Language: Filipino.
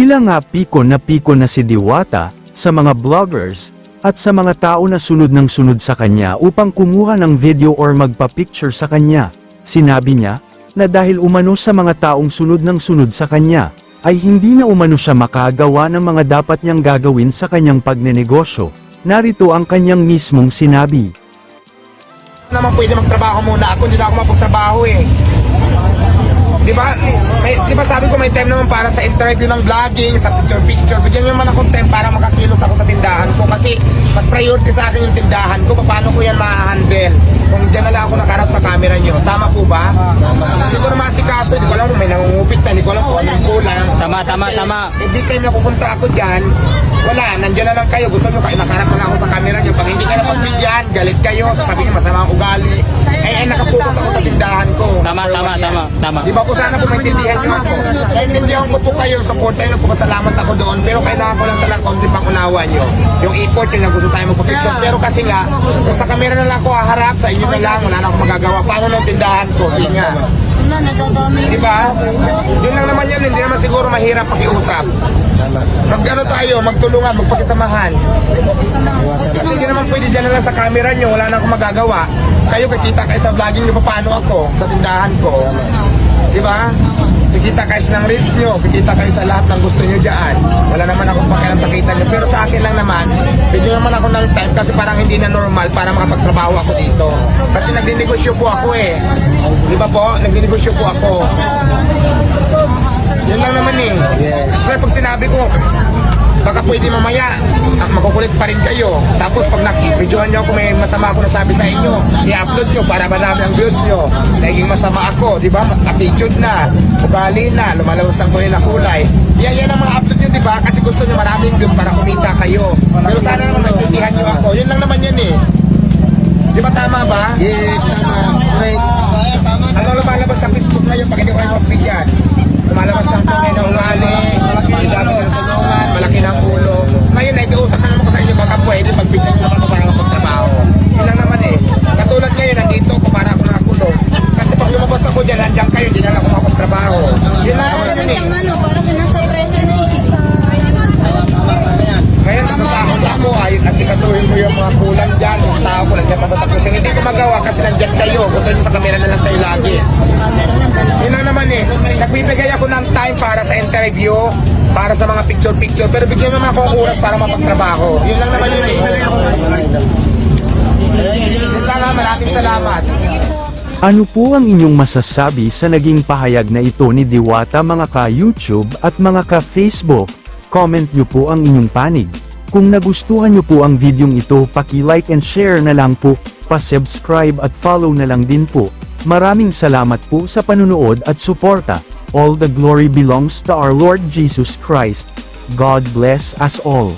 Tila nga piko na piko na si Diwata, sa mga vloggers, at sa mga tao na sunod ng sunod sa kanya upang kumuha ng video or magpa-picture sa kanya. Sinabi niya, na dahil umano sa mga taong sunod ng sunod sa kanya, ay hindi na umano siya makagawa ng mga dapat niyang gagawin sa kanyang pagnenegosyo. Narito ang kanyang mismong sinabi. naman pwede magtrabaho muna ako, hindi na ako mapagtrabaho eh. Di ba? May, di ba sabi ko may time naman para sa interview ng vlogging, sa picture picture. Bigyan nyo naman akong time para makakilos ako sa tindahan ko kasi mas priority sa akin yung tindahan ko. Paano ko yan ma-handle? Kung dyan na lang ako nakarap sa camera nyo. Tama po ba? Hindi ko naman asikaso. Hindi ko alam kung may nangungupit na. Hindi ko alam kung anong kulang. Tama, tama, Kasi tama. Every time na pupunta ako dyan, wala, nandiyan na lang kayo. Gusto nyo kayo, nakarap na ako sa camera nyo. Pag hindi kayo pagbigyan, galit kayo, sasabihin masama ang ugali. Eh, eh, nakapokus sa tindahan ko. Tama, tama, tama, tama. Di ba po sana po maintindihan nyo ako? Naintindihan ko po kayo, support tayo, nagpapasalamat ako doon. Pero kailangan ko lang talagang konti pang unawa nyo. Yung effort yung na gusto tayo magpapicture. Pero kasi nga, kung sa camera na lang ako haharap, sa inyo na lang, wala na akong magagawa. Paano ng tindahan ko? Sige nga. Ano, nadadami. Di ba? Yun lang naman yan, hindi naman siguro mahirap pakiusap. Magkano tayo, magtulungan, magpakisamahan. Kasi hindi naman pwede dyan na lang sa camera nyo, wala na akong magagawa. Kayo, kikita kayo sa vlogging nyo, paano ako, sa tindahan ko. Di ba? Kikita kayo ng reels nyo, kikita kayo sa lahat ng gusto nyo dyan. Wala naman akong pakialam sa kita nyo. Pero sa akin lang naman, bigyan naman ako ng time kasi parang hindi na normal para makapagtrabaho ako dito. Kasi nagninegosyo po ako eh. Di ba po? Nagninegosyo po ako. Yun lang naman eh. Kasi pag sinabi ko, baka pwede mamaya, at makukulit pa rin kayo. Tapos pag nakipidyohan nyo ako may masama ako nasabi sa inyo, i-upload nyo para madami ang views nyo. Naging masama ako, di ba? Napitude na, ugali na, lumalabas ang kulay na kulay. Yan, yan ang mga upload nyo, di ba? Kasi gusto nyo maraming views para kumita kayo. Pero sana naman maintindihan tao ko sa kusing. Hindi ko magawa kasi nandiyan kayo. Gusto nyo sa kamera na lang tayo lagi. Yun lang naman eh. Nagbibigay ako ng time para sa interview, para sa mga picture-picture. Pero bigyan naman ako ng oras para mapagtrabaho. Yun lang naman yun eh. Yun lang naman. Maraming salamat. Ano po ang inyong masasabi sa naging pahayag na ito ni Diwata mga ka-YouTube at mga ka-Facebook? Comment nyo po ang inyong panig. Kung nagustuhan nyo po ang videong ito paki-like and share na lang po, pa-subscribe at follow na lang din po. Maraming salamat po sa panunood at suporta. All the glory belongs to our Lord Jesus Christ. God bless us all.